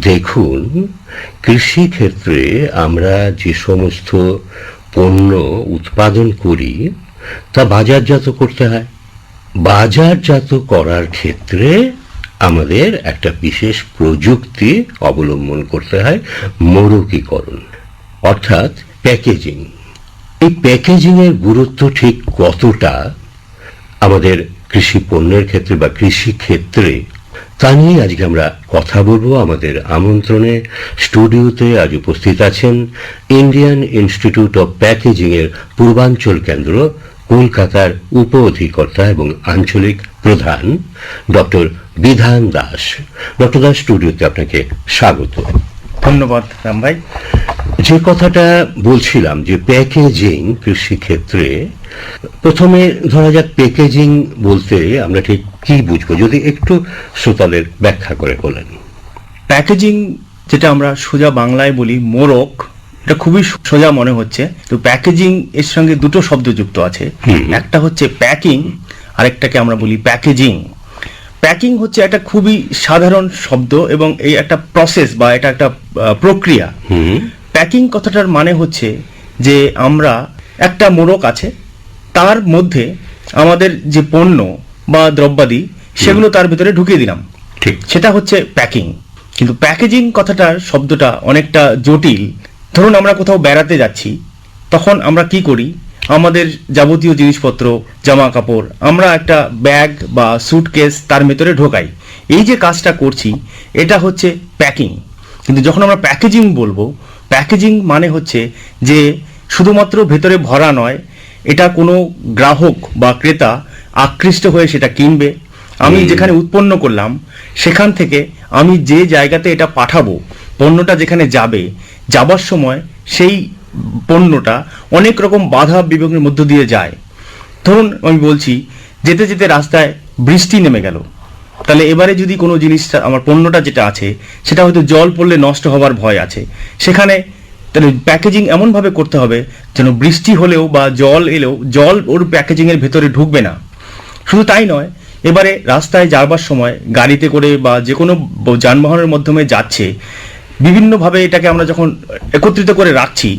দেখুন কৃষি ক্ষেত্রে আমরা যে সমস্ত পণ্য উৎপাদন করি, তা বাজারজাত করতে হয়। বাজারজাত করার ক্ষেত্রে আমাদের একটা বিশেষ প্রযুক্তি অবলম্বন করতে হয় মোড়কীকরণ অর্থাৎ প্যাকেজিং। এই প্যাকেজিংয়ের গুরুত্ব ঠিক কতটা আমাদের কৃষি পণ্যের ক্ষেত্রে বা কৃষি ক্ষেত্রে তা নিয়ে আজকে আমরা কথা বলব আমাদের আমন্ত্রণে। স্টুডিওতে আজ উপস্থিত আছেন ইন্ডিয়ান ইনস্টিটিউট অফ প্যাকেজিং এর পূর্বাঞ্চল কেন্দ্র কলকাতার উপ অধিকর্তা এবং আঞ্চলিক প্রধান ডক্টর বিধান দাস। ডক্টর দাস স্টুডিওতে আপনাকে স্বাগত। ধন্যবাদ রাম ভাই যে কথাটা বলছিলাম যে প্যাকেজিং কৃষি ক্ষেত্রে প্রথমে ধরা যাক প্যাকেজিং বলতে আমরা ঠিক কি বুঝব যদি একটু শ্রোতাদের ব্যাখ্যা করে বলেন। প্যাকেজিং যেটা আমরা সোজা বাংলায় বলি মোরক এটা খুবই সোজা মনে হচ্ছে। তো প্যাকেজিং এর সঙ্গে দুটো শব্দ যুক্ত আছে। একটা হচ্ছে প্যাকিং আরেকটাকে আমরা বলি প্যাকেজিং প্যাকিং হচ্ছে একটা খুবই সাধারণ শব্দ এবং এই একটা প্রসেস বা এটা একটা প্রক্রিয়া। প্যাকিং কথাটার মানে হচ্ছে যে আমরা একটা মোড়ক আছে তার মধ্যে আমাদের যে পণ্য বা দ্রব্যাদি সেগুলো তার ভিতরে ঢুকিয়ে দিলাম। ঠিক। সেটা হচ্ছে প্যাকিং। কিন্তু প্যাকেজিং কথাটার শব্দটা অনেকটা জটিল। ধরুন আমরা কোথাও বেড়াতে যাচ্ছি তখন আমরা কি করি? আমাদের যাবতীয় জিনিসপত্র জামা কাপড় আমরা একটা ব্যাগ বা সুটকেস তার ভেতরে ঢোকাই। এই যে কাজটা করছি এটা হচ্ছে প্যাকিং। কিন্তু যখন আমরা প্যাকেজিং বলব প্যাকেজিং মানে হচ্ছে যে শুধুমাত্র ভেতরে ভরা নয় এটা কোনো গ্রাহক বা ক্রেতা আকৃষ্ট হয়ে সেটা কিনবে। আমি যেখানে উৎপন্ন করলাম সেখান থেকে আমি যে জায়গাতে এটা পাঠাবো পণ্যটা যেখানে যাবে যাবার সময় সেই পণ্যটা অনেক রকম বাধা বিভাগের মধ্য দিয়ে যায়। ধরুন আমি বলছি যেতে যেতে রাস্তায় বৃষ্টি নেমে গেল। তাহলে এবারে যদি কোনো জিনিসটা আমার পণ্যটা যেটা আছে সেটা হয়তো জল পড়লে নষ্ট হওয়ার ভয় আছে। সেখানে তাহলে প্যাকেজিং এমনভাবে করতে হবে যেন বৃষ্টি হলেও বা জল এলেও, জল ওর প্যাকেজিংয়ের ভেতরে ঢুকবে না। শুধু তাই নয়, এবারে রাস্তায় যাবার সময় গাড়িতে করে বা যে কোনো যানবাহনের মাধ্যমে যাচ্ছে, বিভিন্নভাবে এটাকে আমরা যখন একত্রিত করে রাখছি,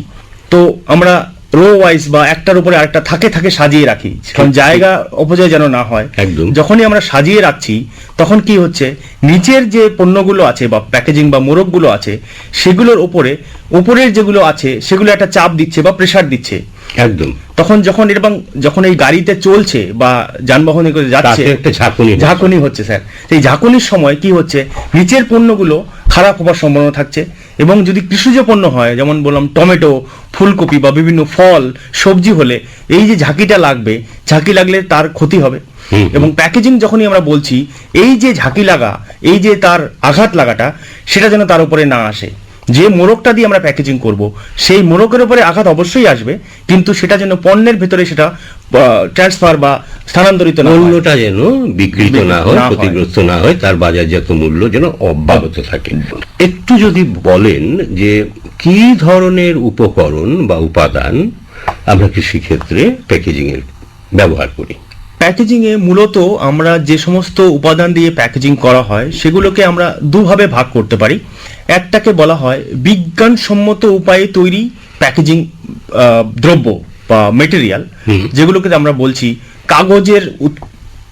তো আমরা রো ওয়াইজ বা একটার উপরে আরেকটা থাকে থাকে সাজিয়ে রাখি। কারণ জায়গা অপচয় যেন না হয় একদম। যখনই আমরা সাজিয়ে রাখছি তখন কি হচ্ছে নিচের যে পণ্যগুলো আছে বা প্যাকেজিং বা মোড়কগুলো আছে সেগুলোর ওপরে ওপরের যেগুলো আছে সেগুলো একটা চাপ দিচ্ছে বা প্রেসার দিচ্ছে। একদম। তখন যখন এবং যখন এই গাড়িতে চলছে বা যানবাহনে যাচ্ছে একটা ঝাঁকুনি হচ্ছে। ঝাঁকুনি হচ্ছে স্যার। সেই ঝাঁকুনির সময় কি হচ্ছে নিচের পণ্যগুলো খারাপ হবার সম্ভাবনা থাকছে এবং যদি কৃষিজ পণ্য হয় যেমন বললাম টমেটো ফুলকপি বা বিভিন্ন ফল সবজি হলে এই যে ঝাঁকিটা লাগবে ঝাঁকি লাগলে তার ক্ষতি হবে। এবং প্যাকেজিং যখনই আমরা বলছি এই যে ঝাঁকি লাগা এই যে তার আঘাত লাগাটা সেটা যেন তার উপরে না আসে। যে মোড়কটা দিয়ে আমরা প্যাকেজিং করব সেই মোড়কের উপরে আঘাত অবশ্যই আসবে কিন্তু সেটা যেন পণ্যের ভেতরে সেটা ট্রান্সফার বা স্থানান্তরিত না। পণ্যটা যেন বিকৃত না হয়। ক্ষতিগ্রস্ত না হয় তার বাজারজাত মূল্য যেন অব্যাহত থাকে একটু যদি বলেন যে কি ধরনের উপকরণ বা উপাদান আমরা কৃষিক্ষেত্রে প্যাকেজিং এর ব্যবহার করি প্যাকেজিং এ মূলত আমরা যে সমস্ত উপাদান দিয়ে প্যাকেজিং করা হয় সেগুলোকে আমরা দুভাবে ভাগ করতে পারি। একটাকে বলা হয় বিজ্ঞানসম্মত উপায়ে তৈরি প্যাকেজিং দ্রব্য বা মেটেরিয়াল। যেগুলোকে আমরা বলছি কাগজের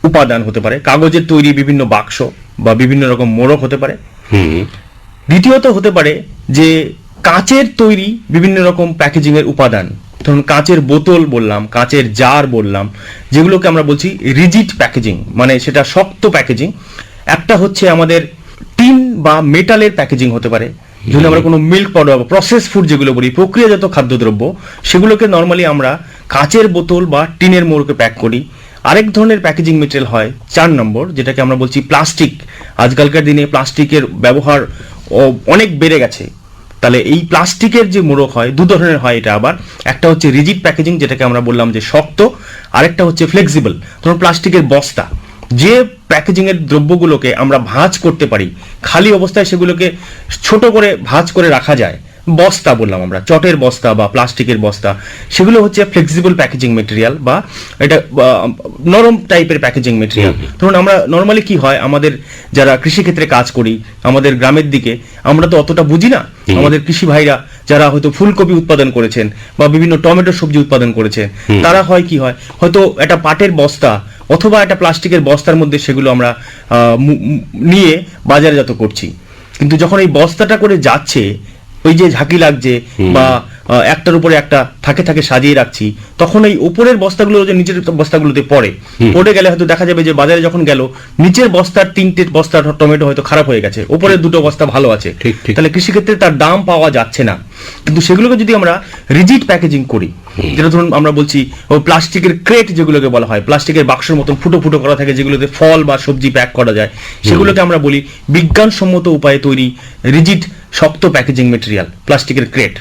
উপাদান হতে পারে। কাগজের তৈরি বিভিন্ন বাক্স বা বিভিন্ন রকম মোড়ক হতে পারে। দ্বিতীয়ত হতে পারে যে কাচের তৈরি বিভিন্ন রকম প্যাকেজিং এর উপাদান। ধরুন কাঁচের বোতল বললাম, কাঁচের জার বললাম, যেগুলোকে আমরা বলছি রিজিড প্যাকেজিং মানে সেটা শক্ত প্যাকেজিং একটা হচ্ছে আমাদের টিন বা মেটালের প্যাকেজিং হতে পারে। যদি আমরা কোনো মিল্ক পাউডার বা প্রসেস ফুড যেগুলো বলি, প্রক্রিয়াজাত খাদ্যদ্রব্য, সেগুলোকে নর্মালি আমরা কাঁচের বোতল বা টিনের মোড়কে প্যাক করি। আরেক ধরনের প্যাকেজিং মেটেরিয়াল হয় চার নম্বর, যেটাকে আমরা বলছি প্লাস্টিক আজকালকার দিনে প্লাস্টিকের ব্যবহার অনেক বেড়ে গেছে। তাহলে এই প্লাস্টিকের যে মোড়ক হয়, দু ধরনের হয় এটা আবার। একটা হচ্ছে রিজিড প্যাকেজিং যেটাকে আমরা বললাম যে শক্ত, আরেকটা হচ্ছে ফ্লেক্সিবল ধরুন প্লাস্টিকের বস্তা। যে প্যাকেজিংয়ের দ্রব্যগুলোকে আমরা ভাঁজ করতে পারি, খালি অবস্থায় সেগুলোকে ছোট করে ভাঁজ করে রাখা যায় বস্তা বললাম আমরা চটের বস্তা বা প্লাস্টিকের বস্তা সেগুলো হচ্ছে ফ্লেক্সিবল প্যাকেজিং মেটেরিয়াল বা এটা নরম টাইপের প্যাকেজিং মেটেরিয়াল ধরুন আমরা নর্মালি কি হয় আমাদের যারা কৃষিক্ষেত্রে কাজ করি আমাদের গ্রামের দিকে আমরা তো অতটা বুঝি না। আমাদের কৃষি ভাইরা যারা হয়তো ফুলকপি উৎপাদন করেছেন বা বিভিন্ন টমেটো সবজি উৎপাদন করেছেন তারা হয় কি হয় হয়তো একটা পাটের বস্তা অথবা একটা প্লাস্টিকের বস্তার মধ্যে সেগুলো আমরা নিয়ে বাজারজাত করছি। কিন্তু যখন এই বস্তাটা করে যাচ্ছে ওই যে ঝাঁকি লাগছে বা একটার উপরে একটা থাকে থাকে সাজিয়ে রাখছি তখন এই উপরের বস্তাগুলো যে নিচের বস্তাগুলোতে পড়ে পড়ে গেলে হয়তো দেখা যাবে যে বাজারে যখন গেল নিচের বস্তার তিনটে বস্তার টমেটো হয়তো খারাপ হয়ে গেছে উপরের দুটো বস্তা ভালো আছে। তাহলে কৃষিক্ষেত্রে তার দাম পাওয়া যাচ্ছে না। কিন্তু সেগুলোকে যদি আমরা রিজিড প্যাকেজিং করি যেটা ধরুন আমরা বলছি প্লাস্টিকের ক্রেট যেগুলোকে বলা হয় প্লাস্টিকের বাক্সের মতন ফুটো ফুটো করা থাকে যেগুলোতে ফল বা সবজি প্যাক করা যায় সেগুলোকে আমরা বলি বিজ্ঞানসম্মত উপায়ে তৈরি রিজিড শক্ত প্যাকেজিং মেটেরিয়াল প্লাস্টিকের ক্রেট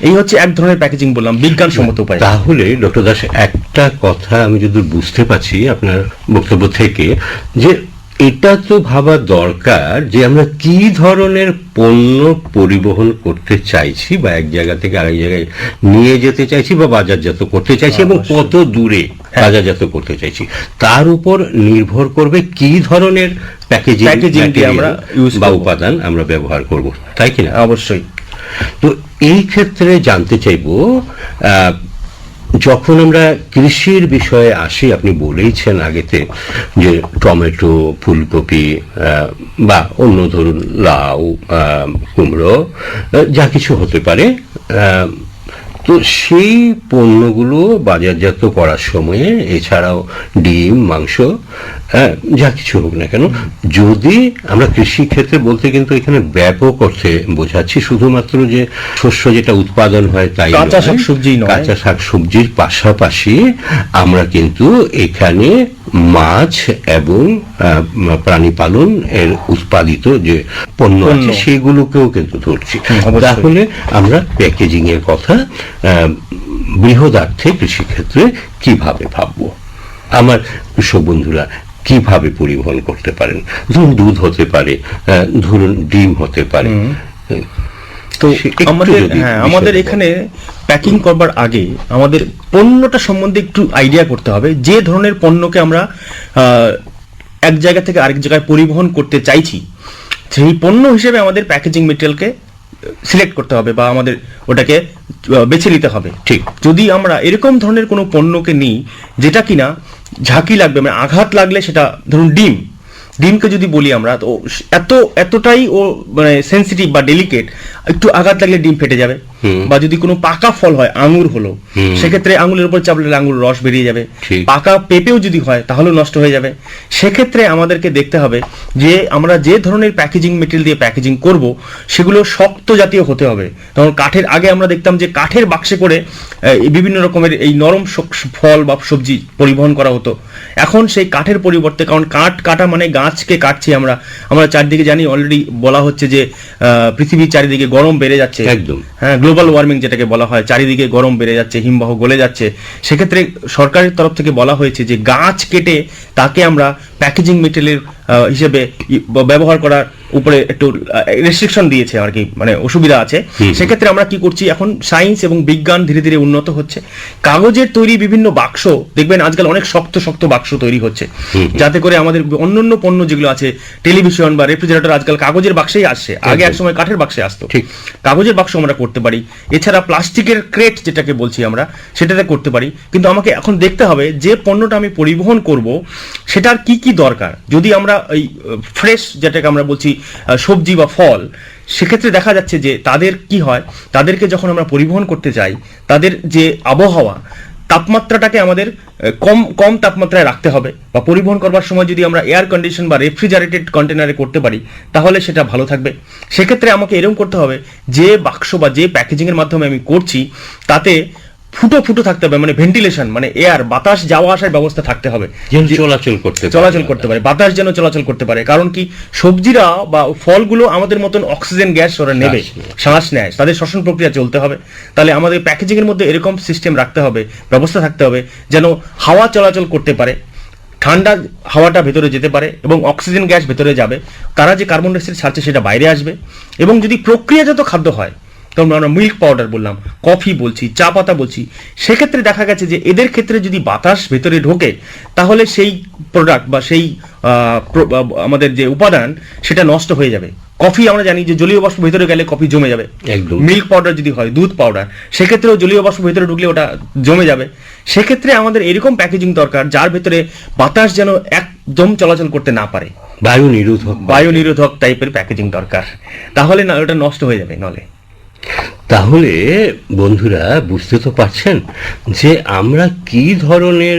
এই হচ্ছে এক ধরনের প্যাকেজিং বললাম বিজ্ঞানসম্মত উপায়। তাহলে ডক্টর দাস একটা কথা আমি যদি বুঝতে পারছি আপনার বক্তব্য থেকে যে এটা তো ভাবা দরকার যে আমরা কি ধরনের পণ্য পরিবহন করতে চাইছি বা এক জায়গা থেকে আরেক জায়গায় নিয়ে যেতে চাইছি বা বাজারজাত করতে চাইছি এবং কত দূরে। বাজারজাত করতে চাইছি। তার উপর নির্ভর করবে কি ধরনের প্যাকেজিং আমরা বা উপাদান আমরা ব্যবহার করব। তাই কিনা অবশ্যই। তো এই ক্ষেত্রে জানতে চাইব আহ, যখন আমরা কৃষির বিষয়ে আসি আপনি বলেইছেন আগেতে যে টমেটো ফুলকপি আহ, বা অন্য ধরুন লাউ আহ, কুমড়ো যা কিছু হতে পারে আহ, তো সেই পণ্যগুলো বাজারজাত করার সময়ে এছাড়াও ডিম মাংস যা কিছু হোক না কেন যদি আমরা কৃষি ক্ষেত্রে বলতে কিন্তু এখানে ব্যাপক অর্থে বোঝাচ্ছি শুধুমাত্র যে শস্য যেটা উৎপাদন হয় তাই কাঁচা শাকসবজি কাঁচা শাকসবজির পাশাপাশি আমরা কিন্তু এখানে মাছ এবং প্রাণী পালন এর উৎপাদিত যে পণ্য আছে সেগুলোকেও কিন্তু ধরছি। তাহলে আমরা প্যাকেজিং এর কথা আহ, বৃহদার্থে কৃষিক্ষেত্রে কীভাবে ভাববো? আমার কৃষক বন্ধুরা কীভাবে পরিবহন করতে পারেন? ধরুন দুধ হতে পারে ধরুন ডিম হতে পারে। তো আমাদের হ্যাঁ আমাদের এখানে প্যাকিং করবার আগে আমাদের পণ্যটা সম্বন্ধে একটু আইডিয়া করতে হবে। যে ধরনের পণ্যকে আমরা এক জায়গা থেকে আরেক জায়গায় পরিবহন করতে চাইছি সেই পণ্য হিসেবে আমাদের প্যাকেজিং মেটেরিয়ালকে সিলেক্ট করতে হবে বা আমাদের ওটাকে বেছে নিতে হবে। ঠিক। যদি আমরা এরকম ধরনের কোনো পণ্যকে নিই যেটা কিনা ঝাঁকি লাগবে মানে আঘাত লাগলে সেটা, ধরুন ডিম ডিমকে যদি বলি আমরা, তো এত, এতটাই ও মানে সেন্সিটিভ বা ডেলিকেট একটু আঘাত লাগলে ডিম ফেটে যাবে। বা যদি কোনো পাকা ফল হয় আঙুর হলো। সেক্ষেত্রে আঙুলের উপর চাপলে আঙুর রস বেরিয়ে যাবে। পাকা পেঁপেও যদি হয় তাহলেও নষ্ট হয়ে যাবে। সেক্ষেত্রে আমাদেরকে দেখতে হবে যে আমরা যে ধরনের প্যাকেজিং মেটেরিয়াল দিয়ে প্যাকেজিং করব সেগুলো শক্ত জাতীয় হতে হবে। তখন কাঠের আগে আমরা দেখতাম যে কাঠের বাক্সে করে বিভিন্ন রকমের এই নরম ফল বা সবজি পরিবহন করা হতো। এখন সেই কাঠের পরিবর্তে কারণ কাঠ কাটা মানে গাছকে কাটছি আমরা। আমরা চারদিকে জানি অলরেডি বলা হচ্ছে যে আহ, পৃথিবীর চারিদিকে গরম বেড়ে যাচ্ছে। একদম। হ্যাঁ গ্লোবাল ওয়ার্মিং যেটাকে বলা হয়, চারিদিকে গরম বেড়ে যাচ্ছে, হিমবাহ গলে যাচ্ছে, সেক্ষেত্রে সরকারের তরফ থেকে বলা হয়েছে যে গাছ কেটে তাকে আমরা প্যাকেজিং মেটেরিয়াল হিসেবে ব্যবহার করার উপরে একটু রেস্ট্রিকশন দিয়েছে আর কি মানে অসুবিধা আছে। সেক্ষেত্রে আমরা কি করছি এখন সায়েন্স এবং বিজ্ঞান ধীরে ধীরে উন্নত হচ্ছে। কাগজের তৈরি বিভিন্ন বাক্স দেখবেন আজকাল অনেক শক্ত শক্ত বাক্স তৈরি হচ্ছে। যাতে করে আমাদের অন্যান্য পণ্য যেগুলো আছে টেলিভিশন বা রেফ্রিজারেটর আজকাল কাগজের বাক্সেই আসছে। আগে এক সময় কাঠের বাক্সে আসতো। কাগজের বাক্স আমরা করতে পারি। এছাড়া প্লাস্টিকের ক্রেট যেটাকে বলছি আমরা সেটাতে করতে পারি। কিন্তু আমাকে এখন দেখতে হবে যে পণ্যটা আমি পরিবহন করব সেটার কি কি দরকার? যদি আমরা এই ফ্রেশ যেটাকে আমরা বলছি সবজি বা ফল, সেক্ষেত্রে দেখা যাচ্ছে যে তাদের কি হয়, তাদেরকে যখন আমরা পরিবহন করতে যাই, তাদের যে আবহাওয়া, তাপমাত্রাটাকে আমাদের কম কম তাপমাত্রায় রাখতে হবে বা পরিবহন করবার সময় যদি আমরা এয়ার কন্ডিশন বা রেফ্রিজারেটেড কন্টেনারে করতে পারি, তাহলে সেটা ভালো থাকবে। সেক্ষেত্রে আমাকে এরকম করতে হবে, যে বাক্স বা যে প্যাকেজিংয়ের মাধ্যমে আমি করছি, তাতে ফুটো ফুটো থাকতে হবে মানে ভেন্টিলেশন মানে এয়ার বাতাস যাওয়া আসার ব্যবস্থা থাকতে হবে। চলাচল করতে চলাচল করতে পারে বাতাস যেন চলাচল করতে পারে কারণ কি সবজিরা বা ফলগুলো আমাদের মতন অক্সিজেন গ্যাস ওরা নেবে শ্বাস নেয়। শ্বাস নেয় তাদের শ্বসন প্রক্রিয়া চলতে হবে। তাহলে আমাদের প্যাকেজিং এর মধ্যে এরকম সিস্টেম রাখতে হবে ব্যবস্থা থাকতে হবে যেন হাওয়া চলাচল করতে পারে ঠান্ডা হাওয়াটা ভেতরে যেতে পারে এবং অক্সিজেন গ্যাস ভেতরে যাবে। তারা যে কার্বন ডাইঅক্সাইড ছাড়ছে সেটা বাইরে আসবে এবং যদি প্রক্রিয়াজাত খাদ্য হয় তখন আমরা মিল্ক পাউডার বললাম কফি বলছি চা পাতা বলছি। সেক্ষেত্রে দেখা গেছে যে এদের ক্ষেত্রে যদি বাতাস ভেতরে ঢোকে তাহলে সেই প্রোডাক্ট বা সেই আমাদের যে উপাদান সেটা নষ্ট হয়ে যাবে। কফি আমরা জানি যে জলীয় বাষ্প ভেতরে গেলে কফি জমে যাবে। একদম। মিল্ক পাউডার যদি হয় দুধ পাউডার সেক্ষেত্রেও জলীয় বাষ্প ভেতরে ঢুকলে ওটা জমে যাবে। সেক্ষেত্রে আমাদের এরকম প্যাকেজিং দরকার যার ভেতরে বাতাস যেন একদম চলাচল করতে না পারে। বায়ু নিরোধক বায়ু নিরোধক টাইপের প্যাকেজিং দরকার। তাহলে না ওটা নষ্ট হয়ে যাবে নলে। তাহলে বন্ধুরা বুঝতে তো পারছেন যে আমরা কি ধরনের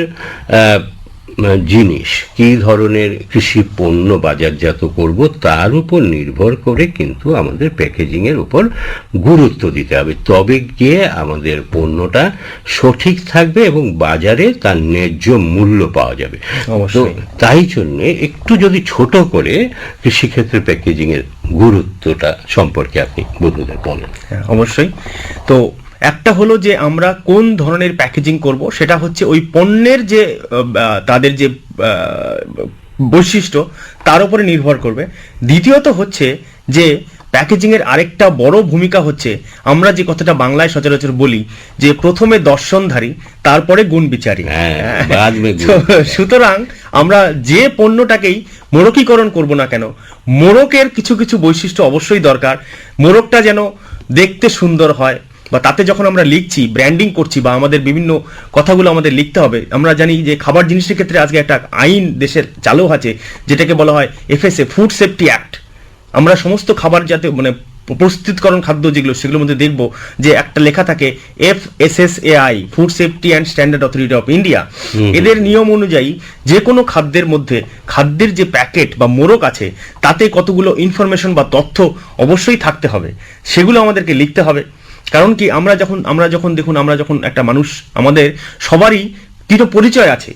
জিনিস। কি ধরনের কৃষি পণ্য বাজারজাত করব তার উপর নির্ভর করে কিন্তু আমাদের প্যাকেজিং এর উপর গুরুত্ব দিতে হবে। তবে গিয়ে আমাদের পণ্যটা সঠিক থাকবে এবং বাজারে তার ন্যায্য মূল্য পাওয়া যাবে। তো অবশ্যই। তাই জন্য একটু যদি ছোট করে কৃষিক্ষেত্রে প্যাকেজিং এর গুরুত্বটা সম্পর্কে আপনি বন্ধুদের বলেন। হ্যাঁ, অবশ্যই। তো একটা হলো যে আমরা কোন ধরনের প্যাকেজিং করব সেটা হচ্ছে ওই পণ্যের যে তাদের যে বৈশিষ্ট্য তার উপরে নির্ভর করবে। দ্বিতীয়ত হচ্ছে যে প্যাকেজিং এর আরেকটা বড় ভূমিকা হচ্ছে আমরা যে কথাটা বাংলায় সচরাচর বলি যে প্রথমে দর্শনধারী তারপরে গুণ বিচারী। হ্যাঁ, বাদ মে সুতরাং আমরা যে পণ্যটাকেই মোড়কীকরণ করব না কেন মোড়কের কিছু কিছু বৈশিষ্ট্য অবশ্যই দরকার। মোড়কটা যেন দেখতে সুন্দর হয় বা তাতে যখন আমরা লিখছি ব্র্যান্ডিং করছি বা আমাদের বিভিন্ন কথাগুলো আমাদের লিখতে হবে আমরা জানি যে খাবার জিনিসের ক্ষেত্রে আজকে একটা আইন দেশের চালু আছে যেটাকে বলা হয় এফএসএ ফুড সেফটি অ্যাক্ট আমরা সমস্ত খাবার যাতে মানে প্রস্তুতকরণ খাদ্য যেগুলো সেগুলোর মধ্যে দেখব যে একটা লেখা থাকে F S S A I food safety and standard authority of India এদের নিয়ম অনুযায়ী যে কোনো খাদ্যের মধ্যে খাদ্যের যে প্যাকেট বা মোড়ক আছে তাতে কতগুলো ইনফরমেশন বা তথ্য অবশ্যই থাকতে হবে। সেগুলো আমাদেরকে লিখতে হবে। কারণ কি আমরা যখন আমরা যখন দেখুন আমরা যখন একটা মানুষ আমাদের সবারই কিছু পরিচয় আছে।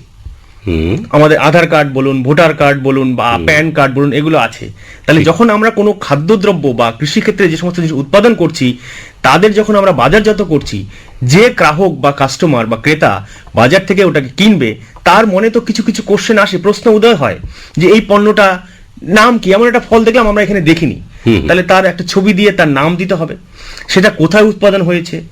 আমাদের আধার কার্ড বলুন ভোটার কার্ড বলুন বা প্যান কার্ড বলুন এগুলো আছে। তাহলে যখন আমরা কোনো খাদ্যদ্রব্য বা কৃষিক্ষেত্রে যে সমস্ত জিনিস উৎপাদন করছি তাদের যখন আমরা বাজারজাত করছি যে গ্রাহক বা কাস্টমার বা ক্রেতা বাজার থেকে ওটাকে কিনবে তার মনে তো কিছু কিছু কোশ্চেন আসে প্রশ্ন উদয় হয় যে এই পণ্যটা নাম কি? এমন একটা ফল দেখলাম আমরা এখানে দেখিনি। তাহলে তার একটা ছবি দিয়ে তার নাম দিতে হবে। সেটা কোথায় উৎপাদন হয়েছে?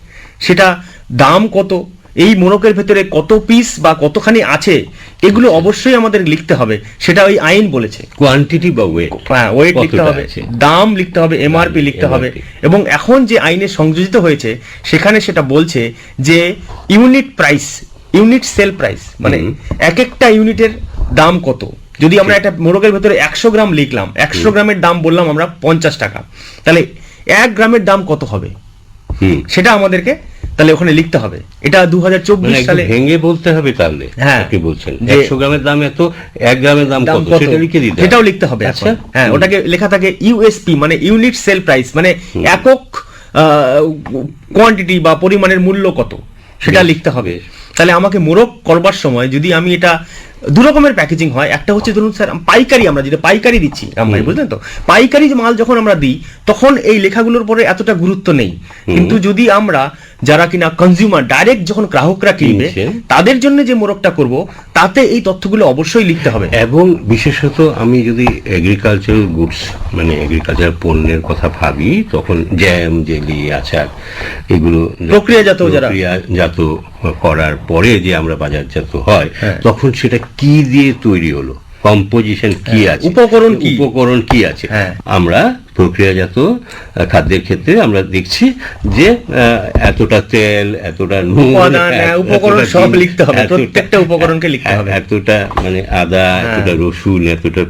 সেটা দাম কত? এই মোড়কের ভেতরে কত পিস বা কতখানি আছে? এগুলো অবশ্যই আমাদের লিখতে হবে। সেটা ওই আইন বলেছে। কোয়ান্টিটি বা ওয়েট হ্যাঁ ওয়েট লিখতে হবে। দাম লিখতে হবে এমআরপি লিখতে হবে। এবং এখন যে আইনে সংযোজিত হয়েছে সেখানে সেটা বলছে যে unit price unit sale price মানে এক একটা ইউনিটের দাম কত? যদি আমরা একটা মোড়কের ভেতরে একশো গ্রাম লিখলাম একশো গ্রামের দাম বললাম আমরা পঞ্চাশ টাকা তাহলে এক গ্রামের দাম কত হবে? সেটা আমাদেরকে তাহলে ওখানে লিখতে হবে। এটা দু মানে একটু সালে ভেঙে বলতে হবে তাহলে হ্যাঁ। কি বলছেন। একশো গ্রামের দাম এত এক গ্রামের দাম কত? কত? সেটা লিখে দিতে সেটাও লিখতে হবে আচ্ছা। হ্যাঁ ওটাকে লেখা থাকে ইউএসপি মানে ইউনিট সেল প্রাইস মানে একক কোয়ান্টিটি বা পরিমাণের মূল্য কত? সেটা লিখতে হবে। তাহলে আমাকে মোড়ক করবার সময় যদি আমি এটা দু রকমের প্যাকেজিং হয় একটা হচ্ছে ধরুন স্যার পাইকারি আমরা যেটা পাইকারি দিচ্ছি রামভাই বুঝলেন তো? পাইকারি যে মাল যখন আমরা দিই তখন এই লেখাগুলোর পরে এতটা গুরুত্ব নেই। কিন্তু যদি আমরা যারা কিনা কনজিউমার ডাইরেক্ট যখন গ্রাহকরা কিনবে তাদের জন্য যে মোড়কটা করব তাতে এই তথ্যগুলো অবশ্যই লিখতে হবে। এবং বিশেষত আমি যদি এগ্রিকালচারাল গুডস মানে এগ্রিকালচার পণ্যের কথা ভাবি তখন জ্যাম জেলি আচার এগুলো প্রক্রিয়াজাত যারা- প্রক্রিয়াজাত করার পরে যে আমরা বাজারজাত হয় হ্যাঁ। তখন সেটা কি দিয়ে তৈরি হলো কম্পোজিশন কি হ্যাঁ, আছে উপকরণ কি? উপকরণ কি আছে হ্যাঁ। আমরা প্রক্রিয়াজাত খাদ্যের ক্ষেত্রে আমরা দেখছি যে এতটা তেল এতটা নুন উপকরণ সব লিখতে হবে। প্রত্যেকটা উপকরণকে লিখতে হবে। এতটা মানে আদা। এতটা রসুন এতটা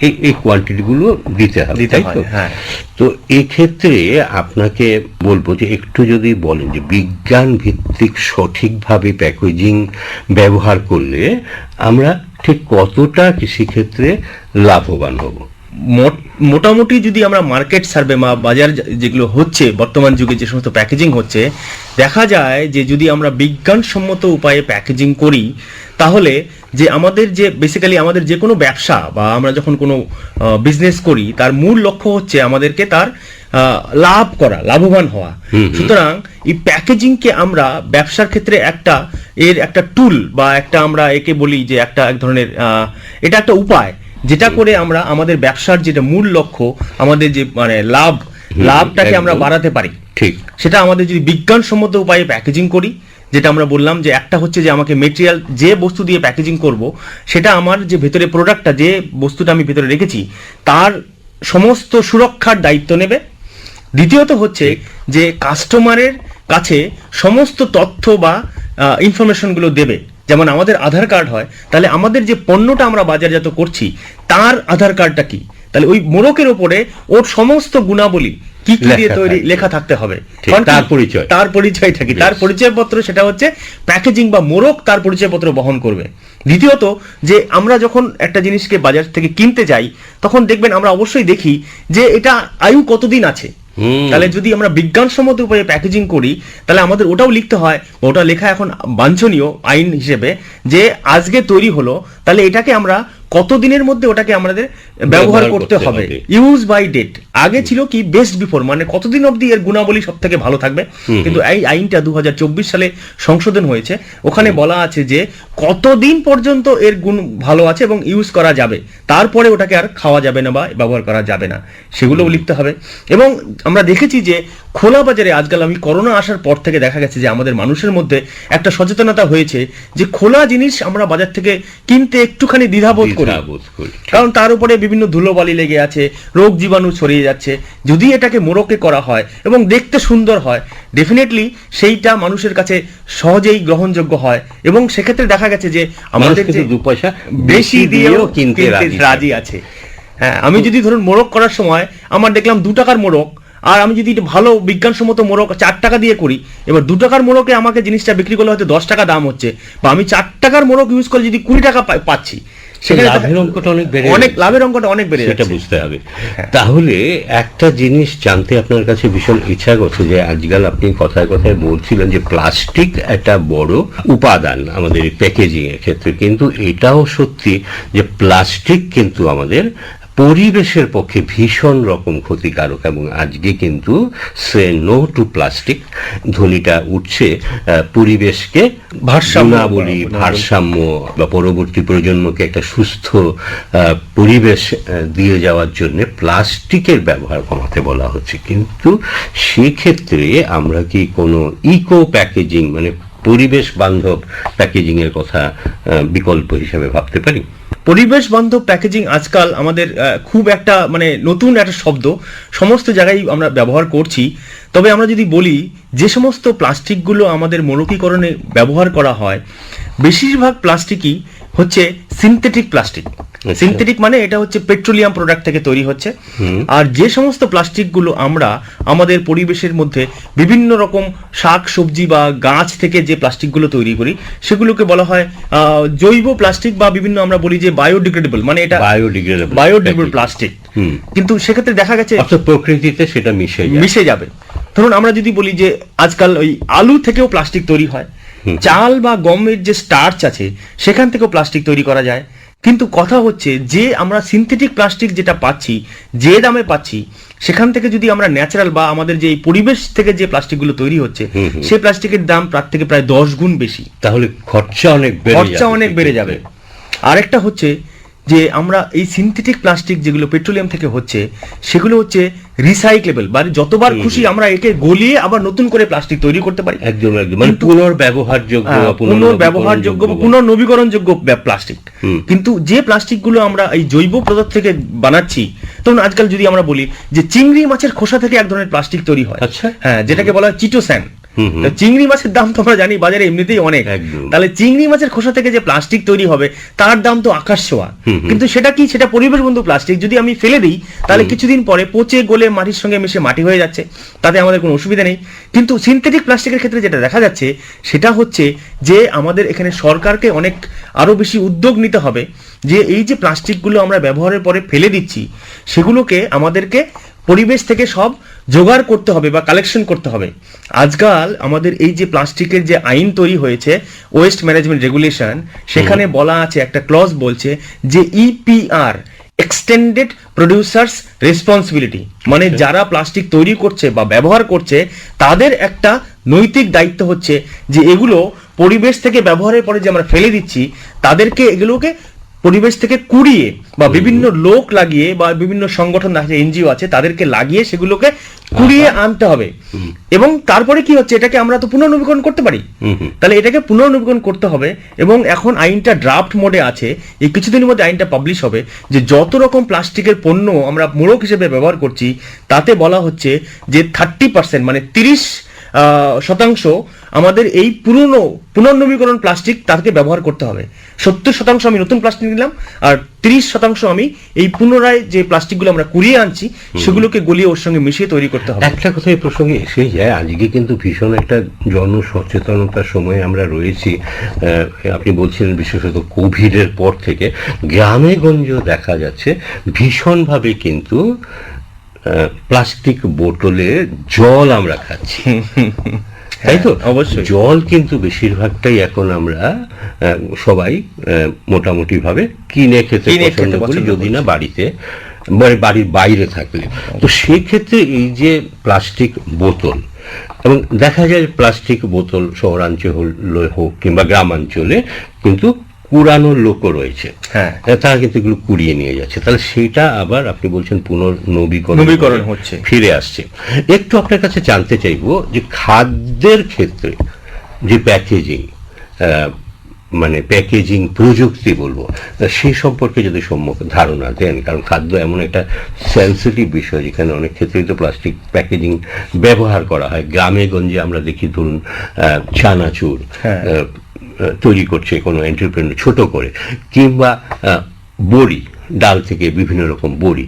এই এই কোয়ান্টিটি গুলো দিতে হবে তাই তো হ্যাঁ। তো এক্ষেত্রে আপনাকে বলব যে একটু যদি বলেন যে বিজ্ঞান ভিত্তিক সঠিকভাবে প্যাকেজিং ব্যবহার করলে আমরা ঠিক কতটা কৃষিক্ষেত্রে লাভবান হব মোট- মোটামুটি যদি আমরা মার্কেট সার্ভে বা বাজার যেগুলো হচ্ছে বর্তমান যুগে যে সমস্ত প্যাকেজিং হচ্ছে দেখা যায় যে যদি আমরা বিজ্ঞানসম্মত উপায়ে প্যাকেজিং করি তাহলে যে আমাদের যে বেসিক্যালি আমাদের যে কোনো ব্যবসা বা আমরা যখন কোনো বিজনেস করি তার মূল লক্ষ্য হচ্ছে আমাদেরকে তার লাভ করা লাভবান হওয়া। সুতরাং এই প্যাকেজিংকে আমরা ব্যবসার ক্ষেত্রে একটা এর একটা টুল বা একটা আমরা একে বলি যে একটা এক ধরনের এটা একটা উপায় যেটা করে আমরা আমাদের ব্যবসার যেটা মূল লক্ষ্য আমাদের যে মানে লাভ লাভটাকে আমরা বাড়াতে পারি। ঠিক। সেটা আমাদের যদি বিজ্ঞানসম্মত উপায়ে প্যাকেজিং করি যেটা আমরা বললাম যে একটা হচ্ছে যে আমাকে মেটেরিয়াল যে বস্তু দিয়ে প্যাকেজিং করব সেটা আমার যে ভেতরে প্রোডাক্টটা যে বস্তুটা আমি ভেতরে রেখেছি তার সমস্ত সুরক্ষার দায়িত্ব নেবে। দ্বিতীয়ত হচ্ছে যে কাস্টমারের কাছে সমস্ত তথ্য বা ইনফরমেশনগুলো দেবে। যেমন আমাদের আধার কার্ড হয় তাহলে আমাদের যে পণ্যটা আমরা বাজারজাত করছি তার আধার কার্ডটা কি? তাহলে ওই মোড়কের ওপরে ওর সমস্ত গুণাবলী কি কি দিয়ে তৈরি লেখা থাকতে হবে? তার পরিচয়। তার পরিচয় থাকি। তার পরিচয়পত্র সেটা হচ্ছে প্যাকেজিং বা মোড়ক তার পরিচয়পত্র বহন করবে। দ্বিতীয়ত যে আমরা যখন একটা জিনিসকে বাজার থেকে কিনতে যাই তখন দেখবেন আমরা অবশ্যই দেখি যে এটা আয়ু কতদিন আছে? তাহলে যদি আমরা বিজ্ঞানসম্মত উপায়ে প্যাকেজিং করি তাহলে আমাদের ওটাও লিখতে হয়। ওটা লেখা এখন বাঞ্ছনীয় আইন হিসেবে যে আজকে তৈরি হলো তাহলে এটাকে আমরা কত দিনের মধ্যে ওটাকে আমাদের ব্যবহার করতে হবে। ইউজ বাই ডেট আগে ছিল কি বেস্ট বিফোর মানে কতদিন অবধি এর গুণাবলী সব থেকে ভালো থাকবে? কিন্তু এই আইনটা দু হাজার চব্বিশ সালে সংশোধন হয়েছে। ওখানে বলা আছে যে কতদিন পর্যন্ত এর গুণ ভালো আছে এবং ইউজ করা যাবে। তারপরে ওটাকে আর খাওয়া যাবে না বা ব্যবহার করা যাবে না। সেগুলোও লিখতে হবে। এবং আমরা দেখেছি যে খোলা বাজারে আজকাল আমি করোনা আসার পর থেকে দেখা গেছে যে আমাদের মানুষের মধ্যে একটা সচেতনতা হয়েছে যে খোলা জিনিস আমরা বাজার থেকে কিনতে একটুখানি দ্বিধাবোধ করি। কারণ তার উপরে বিভিন্ন ধুলোবালি লেগে আছে রোগ জীবাণু ছড়িয়ে যাচ্ছে। যদি এটাকে মোড়কে করা হয় এবং দেখতে সুন্দর হয় ডেফিনেটলি সেইটা মানুষের কাছে সহজেই গ্রহণযোগ্য হয়। এবং সেক্ষেত্রে দেখা গেছে যে আমাদের দু পয়সা বেশি দিয়েও কিনতে রাজি রাজি আছে। হ্যাঁ আমি যদি ধরুন মোড়ক করার সময় আমার দেখলাম দু টাকার মোড়ক আর আমি যদি একটু ভালো বিজ্ঞানসম্মত মোড়ক চার টাকা দিয়ে করি এবার দু টাকার মোড়কে আমাকে জিনিসটা বিক্রি করলে হয়তো দশ টাকা দাম হচ্ছে বা আমি চার টাকার মোড়ক ইউজ করে যদি কুড়ি টাকা পাচ্ছি সেখানে লাভের অঙ্কটা অনেক বেড়ে অনেক লাভের অঙ্কটা অনেক বেড়ে সেটা বুঝতে হবে। তাহলে একটা জিনিস জানতে আপনার কাছে ভীষণ ইচ্ছা করছে যে আজকাল আপনি কথায় কথায় বলছিলেন যে প্লাস্টিক একটা বড় উপাদান আমাদের প্যাকেজিং এর ক্ষেত্রে কিন্তু এটাও সত্যি যে প্লাস্টিক কিন্তু আমাদের পরিবেশের পক্ষে ভীষণ রকম ক্ষতিকারক এবং আজকে কিন্তু সে নো টু প্লাস্টিক ধ্বনিটা উঠছে পরিবেশকে ভারসাম্য গুণাবলী ভারসাম্য বা পরবর্তী প্রজন্মকে একটা সুস্থ পরিবেশ দিয়ে যাওয়ার জন্য প্লাস্টিকের ব্যবহার কমাতে বলা হচ্ছে। কিন্তু সেক্ষেত্রে আমরা কি কোনো ইকো প্যাকেজিং মানে পরিবেশ বান্ধব প্যাকেজিং এর কথা বিকল্প হিসাবে ভাবতে পারি। পরিবেশ বান্ধব প্যাকেজিং আজকাল আমাদের খুব একটা মানে নতুন একটা শব্দ। সমস্ত জায়গায় আমরা ব্যবহার করছি। তবে আমরা যদি বলি, যে সমস্ত প্লাস্টিকগুলো আমাদের মরকীকরণে ব্যবহার করা হয়, বেশিরভাগ প্লাস্টিকই হচ্ছে সিনথেটিক প্লাস্টিক সিনথেটিক মানে এটা হচ্ছে পেট্রোলিয়াম প্রোডাক্ট থেকে তৈরি হচ্ছে। আর যে সমস্ত প্লাস্টিকগুলো আমরা আমাদের পরিবেশের মধ্যে বিভিন্ন রকম শাক সবজি বা গাছ থেকে যে প্লাস্টিকগুলো তৈরি করি সেগুলোকে বলা হয় জৈব প্লাস্টিক বা বিভিন্ন আমরা বলি যে বায়োডিগ্রেডেবল মানে এটা বায়োডিগ্রেডেবল বায়োডিগ্রেডেবল প্লাস্টিক কিন্তু সেক্ষেত্রে দেখা গেছে প্রকৃতিতে সেটা মিশে মিশে যাবে। ধরুন আমরা যদি বলি যে আজকাল ওই আলু থেকেও প্লাস্টিক তৈরি হয়। চাল বা গমের যে স্টার্চ আছে সেখান থেকেও প্লাস্টিক তৈরি করা যায়। কিন্তু কথা হচ্ছে যে আমরা সিনথেটিক প্লাস্টিক যেটা পাচ্ছি যে দামে পাচ্ছি সেখান থেকে যদি আমরা ন্যাচারাল বা আমাদের যে পরিবেশ থেকে যে প্লাস্টিকগুলো তৈরি হচ্ছে সেই প্লাস্টিকের দাম তার থেকে প্রায় দশ গুণ বেশি। তাহলে খরচা অনেক খরচা অনেক বেড়ে যাবে। আরেকটা হচ্ছে যে আমরা এই সিনথেটিক প্লাস্টিক যেগুলো পেট্রোলিয়াম থেকে হচ্ছে সেগুলো হচ্ছে রিসাইক্লেবল মানে যতবার খুশি আমরা একে গলিয়ে আবার নতুন করে প্লাস্টিক তৈরি করতে পারি। একদম একদম। মানে পুনর্ব্যবহারযোগ্য হ্যাঁ, পুনর্ব্যবহারযোগ্য বা পুনর্নবীকরণযোগ্য। প্লাস্টিক কিন্তু যে প্লাস্টিকগুলো আমরা এই জৈব পদার্থ থেকে বানাচ্ছি তখন আজকাল যদি আমরা বলি যে চিংড়ি মাছের খোসা থেকে এক ধরনের প্লাস্টিক তৈরি হয়। আচ্ছা। হ্যাঁ যেটাকে বলা হয় চিটোস্যান চিংড়ি মাছের দাম তো আমরা জানি বাজারে এমনিতেই অনেক। তাহলে চিংড়ি মাছের খোসা থেকে যে প্লাস্টিক তৈরি হবে তার দাম তো আকাশ ছোঁয়া। কিন্তু সেটা কি সেটা পরিবেশ বন্ধু প্লাস্টিক। যদি আমি ফেলে দিই তাহলে কিছুদিন পরে পচে গলে মাটির সঙ্গে মিশে মাটি হয়ে যাচ্ছে। তাতে আমাদের কোনো অসুবিধা নেই। কিন্তু সিনথেটিক প্লাস্টিকের ক্ষেত্রে যেটা দেখা যাচ্ছে সেটা হচ্ছে যে আমাদের এখানে সরকারকে অনেক আরও বেশি উদ্যোগ নিতে হবে যে এই যে প্লাস্টিকগুলো আমরা ব্যবহারের পরে ফেলে দিচ্ছি সেগুলোকে আমাদেরকে পরিবেশ থেকে সব জোগাড় করতে হবে বা কালেকশন করতে হবে। আজকাল আমাদের এই যে প্লাস্টিকের যে আইন তৈরি হয়েছে ওয়েস্ট ম্যানেজমেন্ট রেগুলেশন সেখানে বলা আছে একটা ক্লজ বলছে যে ইপিআর এক্সটেন্ডেড প্রডিউসার্স রেসপন্সিবিলিটি মানে যারা প্লাস্টিক তৈরি করছে বা ব্যবহার করছে তাদের একটা নৈতিক দায়িত্ব হচ্ছে যে এগুলো পরিবেশ থেকে ব্যবহারের পরে যে আমরা ফেলে দিচ্ছি তাদেরকে এগুলোকে পরিবেশ থেকে কুড়িয়ে বা বিভিন্ন লোক লাগিয়ে বা বিভিন্ন সংগঠন আছে এনজিও আছে তাদেরকে লাগিয়ে সেগুলোকে কুড়িয়ে আনতে হবে। এবং তারপরে কি হচ্ছে এটাকে আমরা তো পুনর্নবীকরণ করতে পারি। তাহলে এটাকে পুনর্নবীকরণ করতে হবে এবং এখন আইনটা ড্রাফট মোডে আছে। এই কিছুদিনের মধ্যে আইনটা পাবলিশ হবে যে যত রকম প্লাস্টিকের পণ্য আমরা মোড়ক হিসেবে ব্যবহার করছি তাতে বলা হচ্ছে যে থার্টি পার্সেন্ট মানে তিরিশ শতাংশ আমাদের এই পুরনো পুনর্নবীকরণ প্লাস্টিক তাকে ব্যবহার করতে হবে। সত্তর শতাংশ আমি নতুন প্লাস্টিক নিলাম আর তিরিশ শতাংশ আমি এই পুনরায় যে প্লাস্টিকগুলো আমরা কুড়িয়ে আনছি সেগুলোকে গলিয়ে ওর সঙ্গে মিশিয়ে তৈরি করতে হবে। একটা কথা এই প্রসঙ্গে এসে যায় আজকে কিন্তু ভীষণ একটা জন সচেতনতার সময় আমরা রয়েছি। আহ, আপনি বলছিলেন বিশেষত কোভিডের পর থেকে গ্রামে গঞ্জেও দেখা যাচ্ছে ভীষণভাবে কিন্তু প্লাস্টিক বোতলে জল আমরা খাচ্ছি। তাই তো? হ্যাঁ, অবশ্যই। জল কিন্তু বেশিরভাগটাই এখন আমরা সবাই মোটামুটি ভাবে কিনে খেতে পছন্দ করি যদি না বাড়িতে মানে বাড়ির বাইরে থাকলে। তো সেক্ষেত্রে এই যে প্লাস্টিক বোতল এবং দেখা যায় প্লাস্টিক বোতল শহরাঞ্চলে হোক কিংবা গ্রামাঞ্চলে কিন্তু পুরানো লোকও রয়েছে। হ্যাঁ। তারা কিন্তু এগুলো কুড়িয়ে নিয়ে যাচ্ছে। তাহলে সেটা আবার আপনি বলছেন পুনর্নবীকরণ নবীকরণ হচ্ছে। ফিরে আসছে। একটু আপনার কাছে জানতে চাইব যে খাদ্যের ক্ষেত্রে যে প্যাকেজিং মানে প্যাকেজিং প্রযুক্তি বলব তা সেই সম্পর্কে যদি সম্মুখ ধারণা দেন কারণ খাদ্য এমন একটা সেন্সিটিভ বিষয় যেখানে অনেক ক্ষেত্রেই তো প্লাস্টিক প্যাকেজিং ব্যবহার করা হয়। গ্রামে গঞ্জে আমরা দেখি ধরুন চানাচুর হ্যাঁ। তৈরি করছে কোনো এন্টারপ্রেনার ছোট করে, কিংবা বড়ি, ডাল থেকে বিভিন্ন রকম বড়ি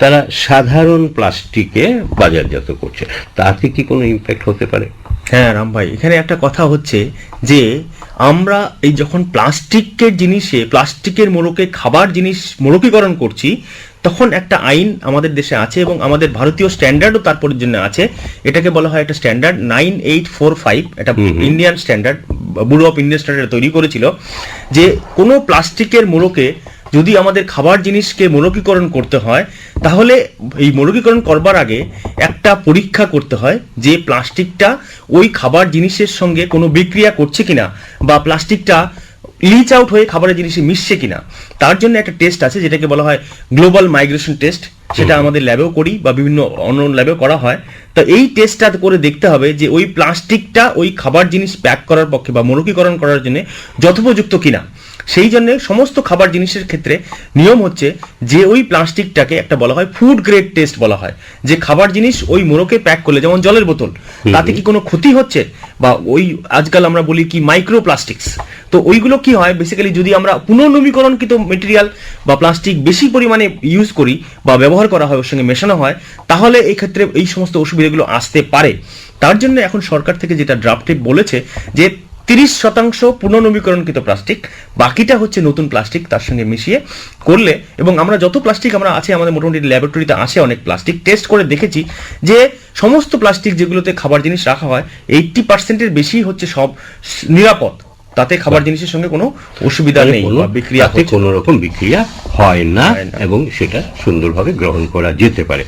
তারা সাধারণ প্লাস্টিকে বাজারজাত করছে। তাতে কি কোনো ইম্প্যাক্ট হতে পারে? হ্যাঁ রাম ভাই এখানে একটা কথা হচ্ছে যে আমরা এই যখন প্লাস্টিকের জিনিসে প্লাস্টিকের মোড়কে খাবার জিনিস মোড়কীকরণ করছি তখন একটা আইন আমাদের দেশে আছে এবং আমাদের ভারতীয় স্ট্যান্ডার্ডও তারপর জন্য আছে। এটাকে বলা হয় একটা standard nine eight four five এটা Indian standard bureau of Indian standard তৈরি করেছিল যে কোনো প্লাস্টিকের মোড়কে যদি আমাদের খাবার জিনিসকে মোড়কীকরণ করতে হয় তাহলে এই মোড়কীকরণ করবার আগে একটা পরীক্ষা করতে হয় যে প্লাস্টিকটা ওই খাবার জিনিসের সঙ্গে কোনো বিক্রিয়া করছে কিনা বা প্লাস্টিকটা লিচ আউট হয়ে খাবারের জিনিসে মিশছে কিনা। তার জন্য একটা টেস্ট আছে যেটাকে বলা হয় গ্লোবাল মাইগ্রেশন টেস্ট সেটা আমাদের ল্যাবেও করি বা বিভিন্ন অন্য ল্যাবেও করা হয়। তো এই টেস্টটা করে দেখতে হবে যে ওই প্লাস্টিকটা ওই খাবার জিনিস প্যাক করার পক্ষে বা মোড়কীকরণ করার জন্য যথোপযুক্ত কিনা। সেই জন্য সমস্ত খাবার জিনিসের ক্ষেত্রে নিয়ম হচ্ছে যে ওই প্লাস্টিকটাকে একটা বলা হয় ফুড গ্রেড টেস্ট বলা হয়। যে খাবার জিনিস ওই মোড়কে প্যাক করলে যেমন জলের বোতল তাতে কি কোনো ক্ষতি হচ্ছে? বা ওই আজকাল আমরা বলি কি মাইক্রো প্লাস্টিক্স তো ওইগুলো কি হয়? বেসিক্যালি যদি আমরা পুনর্নবীকরণকৃত মেটেরিয়াল বা প্লাস্টিক বেশি পরিমাণে ইউজ করি বা ব্যবহার করা হয় ওর সঙ্গে মেশানো হয় তাহলে এই ক্ষেত্রে এই সমস্ত অসুবিধাগুলো আসতে পারে। তার জন্য এখন সরকার থেকে যেটা ড্রাফটে বলেছে যে তিরিশ শতাংশ পুনর্নবীকরণকৃত প্লাস্টিক বাকিটা হচ্ছে নতুন প্লাস্টিক তার সঙ্গে মিশিয়ে করলে এবং আমরা যত প্লাস্টিক আমরা আছে আমাদের মোটামুটি ল্যাবরেটরিতে আসে অনেক প্লাস্টিক টেস্ট করে দেখেছি যে সমস্ত প্লাস্টিক যেগুলোতে খাবার জিনিস রাখা হয় এইটটি পার্সেন্টের বেশি হচ্ছে সব নিরাপদ তাতে খাবার জিনিসের সঙ্গে কোনো অসুবিধা নেই বিক্রিয়া। কোনো রকম বিক্রিয়া হয় না। এবং সেটা সুন্দরভাবে গ্রহণ করা যেতে পারে